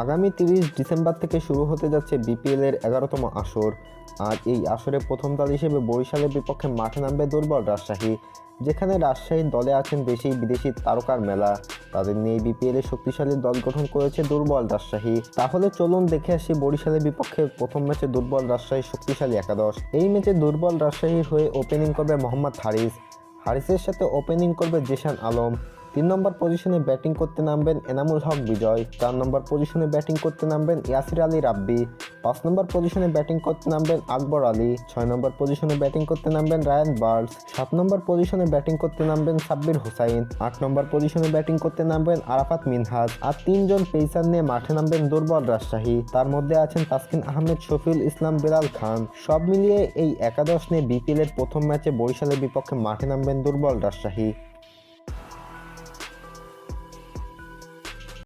আগামী তিরিশ ডিসেম্বর থেকে শুরু হতে যাচ্ছে বিপিএলের এগারোতম আসর। আর এই আসরে প্রথম দল হিসেবে বরিশালের বিপক্ষে মাঠে নামবে দুর্বল রাজশাহী, যেখানে রাজশাহীর দলে আছেন দেশি বিদেশি তারকার মেলা। তাদের নিয়ে বিপিএল শক্তিশালী দল গঠন করেছে দুর্বল রাজশাহী। তাহলে চলুন দেখে আসি বরিশালের বিপক্ষে প্রথম ম্যাচে দুর্বল রাজশাহী শক্তিশালী একাদশ। এই ম্যাচে দুর্বল রাজশাহীর হয়ে ওপেনিং করবে মোহাম্মদ হারিস। হারিসের সাথে ওপেনিং করবে জেশান আলম। তিন নম্বর পজিশনে ব্যাটিং করতে নামবেন এনামুল হক বিজয়, চার নম্বর পজিশনে ব্যাটিং করতে নামবেন ইয়াসির আলী রাব্বি, পাঁচ নম্বর পজিশনে ব্যাটিং করতে নামবেন আকবর আলী, ছয় নম্বর পজিশনে ব্যাটিং করতে নামবেন রায়ান বার্ডস সাত নম্বর পজিশনে ব্যাটিং করতে নামবেন সাব্বির হুসাইন, আট নম্বর পজিশনে ব্যাটিং করতে নামবেন আরাফাত মিনহাজ আর তিনজন পেসার নিয়ে মাঠে নামবেন দুর্বল রাজশাহী। তার মধ্যে আছেন তাসকিন আহমেদ, শফিউল ইসলাম, বিলাল খান। সব মিলিয়ে এই একাদশ নিয়ে বিপিএল এর প্রথম ম্যাচে বরিশালের বিপক্ষে মাঠে নামবেন দুর্বল রাজশাহী।